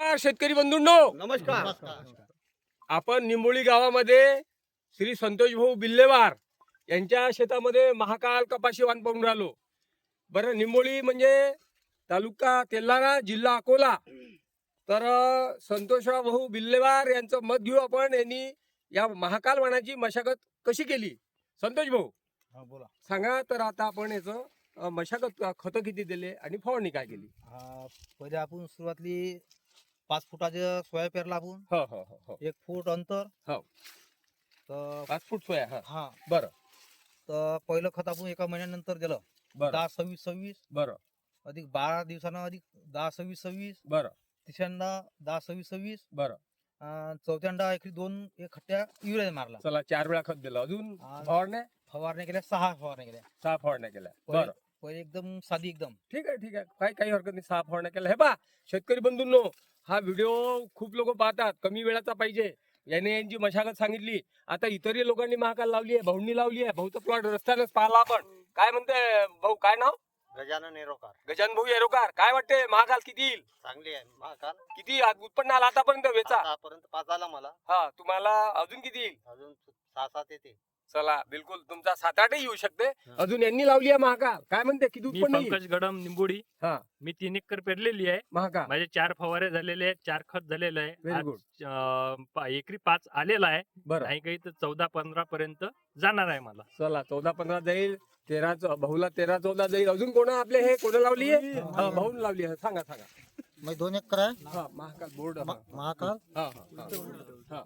नमस्कार शेतकरी बंधूंनो. नमस्कार. आपण निंबोळी गावामध्ये श्री संतोष भाऊ बिल्लेवार यांच्या शेतामध्ये महाकाल कपाशी वाण पाहून राहिलो. बरं निंबोळी म्हणजे तालुका तेलारा जिल्हा अकोला. तर संतोषराव भाऊ बिल्लेवार यांचं मत घेऊ आपण. यांनी या महाकाल वाणाची मशागत कशी केली? संतोष भाऊ. हा बोला. सांगा तर आता आपण याचं मशागत खतं किती दिले आणि फवारणी काय केली? पहिले आपण सुरुवातली पाच फुटाचे सोया पेरला आपण हो हो हो हो. एक फूट अंतर. हो. तर पाच फूट सोया हा. हा. बरं. तर पहिलं खत आपण एका महिन्यानंतर दिलं. बरं. दहा सव्वीस सव्वीस. बरं. अधिक बारा दिवसानं अधिक दहा सव्वीस सव्वीस. बरं. तिसऱ्यांदा दहा सव्वीस सव्वीस. बरं. अं, चौथ्यांदा एकरी दोन एक खट्ट्या युरिया मारला. चला चार वेळा खत दिलं. अजून हा. फवारण्या? फवारण्या केल्या सहा फवारण्या केल्या. सहा फवारण्या केल्या. पहिले- बरं. एकदम साधी एकदम. ठीक आहे ठीक आहे. काही काही हरकत नाही. सहा फवारण्या केल्या हे पा शेतकरी बंधूंनो हा व्हिडिओ खूप लोक पाहतात. कमी वेळाचा पाहिजे. याने यांची मशागत सांगितली. आता इतरही लोकांनी महाकाल लावली आहे भाऊंनी लावली आहे. भाऊचं प्लॉट रस्त्यानेच पाहिला आपण. काय म्हणते भाऊ काय नाव? गजानन नेरोकार गजान भाऊ येरोकार. काय वाटते महाकाल किती येईल? चांगली आहे. महाकाल? किती? आज उत्पन्न आलं आतापर्यंत वेचा? आतापर्यंत पाच आला मला. हा तुम्हाला अजून किती येईल? अजून सहा सात येते चला बिलकुल तुमचा सात आठही येऊ शकते. अजून यांनी लावली आहे महाकाल. काय म्हणते किती मी उत्पन्न येईल पंकज गडम निंबोडी. हा. मी तीन एकर पेरलेली आहे. महाकाल. माझे चार फवारे झालेले आहेत चार खत झालेलं आहे. Very आज, good. अं, पा- एकरी पाच आलेला आहे. बरं. काही काही तर चौदा पंधरा पर्यंत जाणार आहे मला. चला चौदा पंधरा जाईल तेरा चौ- भाऊला तेरा चौदा जाईल. अजून कोण आपले हे? कोण लावली आहे? भाऊन लावली आहे. सांगा सांगा. मग दोन एकर आहे? हा महाकाल बोर्ड हा. महाकाल? हा, हा, हा.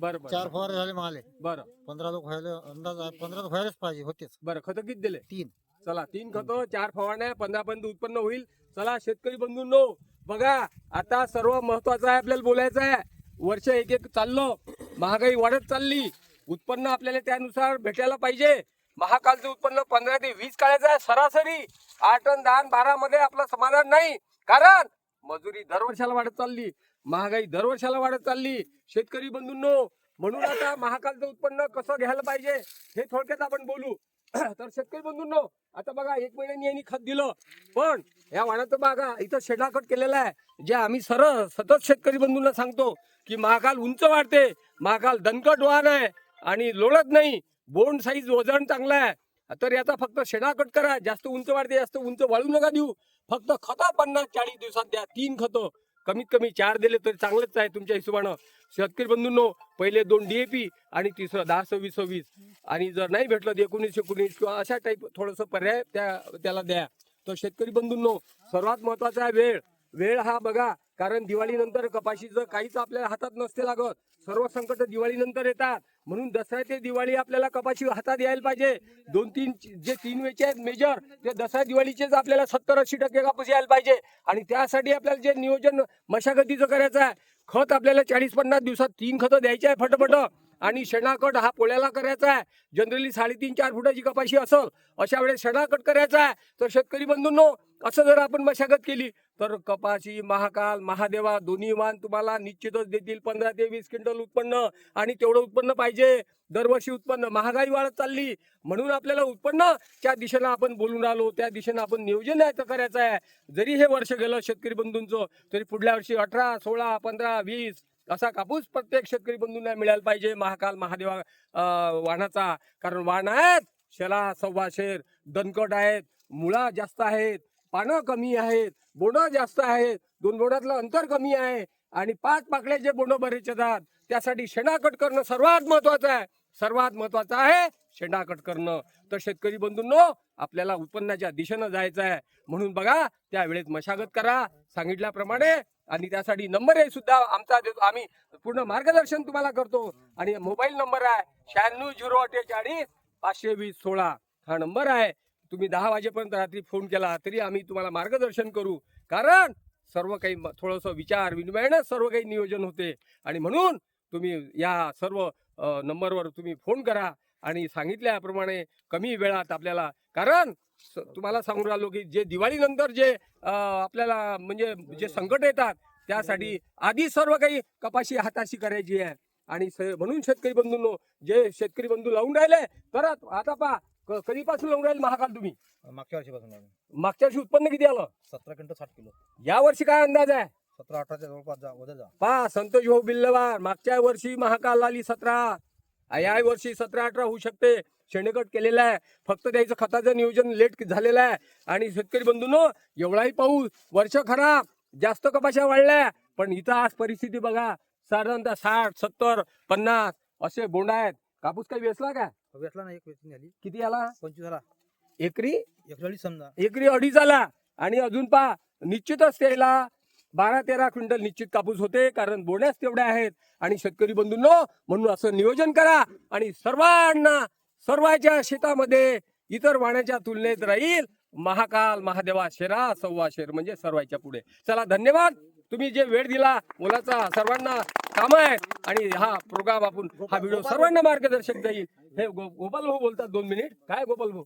बरं बरं. चार फवारे झाले माले बरं. पंधरा लोक व्हायला अंदाज आहे पंधरा व्हायलाच पाहिजे होतेच. बरं खत किती दिले? तीन. चला तीन खत चार फवारण्या पंधरा पर्यंत उत्पन्न होईल. चला शेतकरी बंधूंनो बघा आता सर्व महत्वाचं आहे आपल्याला बोलायचं आहे. वर्ष एक एक चाललं महागाई वाढत चालली. उत्पन्न आपल्याला त्यानुसार भेटायला पाहिजे. महाकालचं उत्पन्न पंधरा ते वीस काढायचं आहे सरासरी. आठ आणि दहा आणि बारा मध्ये आपलं समाधान नाही. कारण मजुरी दरवर्षाला वाढत चालली महागाई दरवर्षाला वाढत चालली. शेतकरी बंधूंनो म्हणून आता महाकालचं उत्पन्न कसं घ्यायला पाहिजे हे थोडक्यात आपण बोलू. तर शेतकरी बंधूंनो आता बघा एक महिन्यानी यांनी खत दिलं. पण या वाणाचं बघा इथं शेडाकट केलेला आहे. जे आम्ही सरळ सतत शेतकरी बंधूंना सांगतो की महाकाल उंच वाढते महाकाल दणकट वाहन आहे आणि लोळत नाही. बोंड साईज वजन चांगलं आहे. तर याचा फक्त शेणाकट करा. जास्त उंच वाढते जास्त उंच वाढू नका देऊ. फक्त खतं पन्नास चाळीस दिवसात द्या. तीन खतं. कमीत कमी चार दिले तरी चांगलंच आहे तुमच्या हिशोबानं. शेतकरी बंधूंनो पहिले दोन डीएपी आणि तिसरं दहा सव्वीस सव्वीस. आणि जर नाही भेटलं तर एकोणीस एकोणीस किंवा अशा टाईप थोडंसं पर्याय त्या त्याला द्या. तर शेतकरी बंधूंनो सर्वात महत्त्वाचा आहे वेळ. वेळ हा बघा कारण दिवाळीनंतर कपाशीचं काहीच आपल्या हातात नसते लागत सर्व संकट दिवाळीनंतर येतात. म्हणून दसरा ते दिवाळी आपल्याला कपाशी हातात यायला पाहिजे. दोन तीन जे तीन वेचे आहेत मेजर ते दसरा दिवाळीचेच आपल्याला सत्तर ऐंशी टक्के कापूस यायला पाहिजे. आणि त्यासाठी आपल्याला जे नियोजन मशागतीचं करायचं आहे खत आपल्याला चाळीस पन्नास दिवसात तीन खतं द्यायची आहे फटफट. आणि शेणाकट हा पोळ्याला करायचा आहे. जनरली साडेतीन चार फुटाची कपाशी असल अशा वेळेस शेणाकट करायचा आहे. तर शेतकरी बंधूंनो असं जर आपण मशागत केली तर कपाशी महाकाल महादेवा दोन्ही वाण तुम्हाला निश्चितच देतील. पंधरा ते वीस क्विंटल उत्पन्न आणि तेवढं उत्पन्न पाहिजे. दरवर्षी उत्पन्न महागाई वाढत चालली. म्हणून आपल्याला उत्पन्न त्या दिशेनं आपण बोलून राहिलो. त्या दिशेनं आपण नियोजन आहे तर करायचं आहे. जरी हे वर्ष गेलं शेतकरी बंधूंचं तरी पुढल्या वर्षी अठरा सोळा पंधरा वीस असा कापूस प्रत्येक शेतकरी बंधूंना मिळायला पाहिजे. महाकाल महादेवा वाहनाचा कारण वाण आहेत. शेला सव्वा शेर दणकट आहेत. मुळा जास्त आहेत. पानं कमी आहेत बोंडं जास्त आहेत दोन बोंडातलं अंतर कमी आहे आणि पाच पाकळ्याचे बोंड बरेच येतात त्यासाठी शेणाकट करणं सर्वात महत्वाचं आहे. सर्वात महत्वाचं आहे शेणाकट करणं. तर शेतकरी बंधूंनो आपल्याला उत्पन्नाच्या दिशेनं जायचं आहे. म्हणून बघा त्यावेळेस मशागत करा सांगितल्याप्रमाणे आणि त्यासाठी नंबर आहे सुद्धा आमचा देतो. आम्ही पूर्ण मार्गदर्शन तुम्हाला करतो. आणि मोबाईल नंबर आहे शहाण्णव झिरो अठ्ठेचाळीस पाचशे वीस सोळा. हा नंबर आहे. तुम्ही दहा वाजेपर्यंत रात्री फोन केला तरी आम्ही तुम्हाला मार्गदर्शन करू. कारण सर्व काही थोडंसं विचार विनिमयानं सर्व काही नियोजन होते. आणि म्हणून तुम्ही या सर्व नंबरवर तुम्ही फोन करा आणि सांगितल्याप्रमाणे कमी वेळात आपल्याला कारण तुम्हाला सांगून राहिलो की जे दिवाळीनंतर जे आपल्याला म्हणजे जे संकट येतात त्यासाठी आधी सर्व काही कपाशी हाताशी करायची आहे. आणि स- म्हणून शेतकरी बंधूंनो जे शेतकरी बंधू लावून राहिले तर आता पहा क- कधीपासून लावून राहिले महाकाल तुम्ही? मागच्या वर्षीपासून. मागच्या वर्षी उत्पन्न किती आलं? सतरा क्विंटल साठ किलो. या वर्षी काय अंदाज आहे? सतरा अठराच्या जवळपास जा वजा जा. पा संतोष भाऊ बिल्लवार मागच्या वर्षी महाकाल आली सतरा. या वर्षी सतरा अठरा होऊ शकते. शेणेकट केलेला आहे. फक्त त्याचं खताचं नियोजन लेट झालेलं आहे. आणि शेतकरी बंधूनो एवढाही पाऊस वर्ष खराब जास्त कपाशा वाढल्या. पण इथं आज परिस्थिती बघा. साधारणतः साठ सत्तर पन्नास असे बोंड आहेत. कापूस काही वेचला का? वेचला ना एक वेचणी आली. किती आला? पंचवीस आला. एकरी? एकरी समजा. एकरी अडीच आला. आणि अजून पा निश्चितच त्याला बारा तेरा क्विंटल निश्चित कापूस होते कारण बोण्यास तेवढ्या आहेत. आणि शेतकरी बंधूंनो म्हणून असं नियोजन करा. आणि सर्वांना सर्वांच्या शेतामध्ये इतर वाण्याच्या तुलनेत राहील. महाकाल महादेवा शेरा सव्वा शेर म्हणजे सर्वांच्या पुढे. चला धन्यवाद. तुम्ही जे वेळ दिला मुलाचा सर्वांना काम आहे. आणि हा प्रोग्राम आपण हा व्हिडिओ सर्वांना मार्गदर्शक जाईल हे गोपाल भाऊ बोलतात दोन मिनिट. काय गोपाल भाऊ?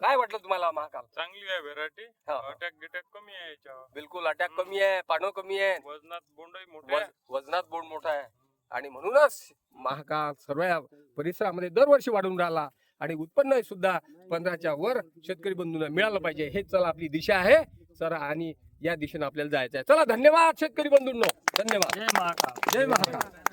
काय वाटलं तुम्हाला महाकाल? चांगली आहे व्हेरायटी हा. अटॅक गिटॅक कमी आहे याच्यावर. बिलकुल अटॅक कमी आहे पानं कमी आहे. वजनात बोंडही मोठे आहे. वज- वजनात बोंड मोठा आहे. आणि म्हणूनच महाकाल सर्व या परिसरामध्ये दरवर्षी वाढून राहिला. आणि उत्पन्न सुद्धा पंधराच्या वर शेतकरी बंधूंना मिळालं पाहिजे. हे चला आपली दिशा आहे. चला आणि या दिशेने आपल्याला जायचं आहे चला धन्यवाद शेतकरी बंधूंनो. धन्यवाद. जय महाकाल जय महाकाल.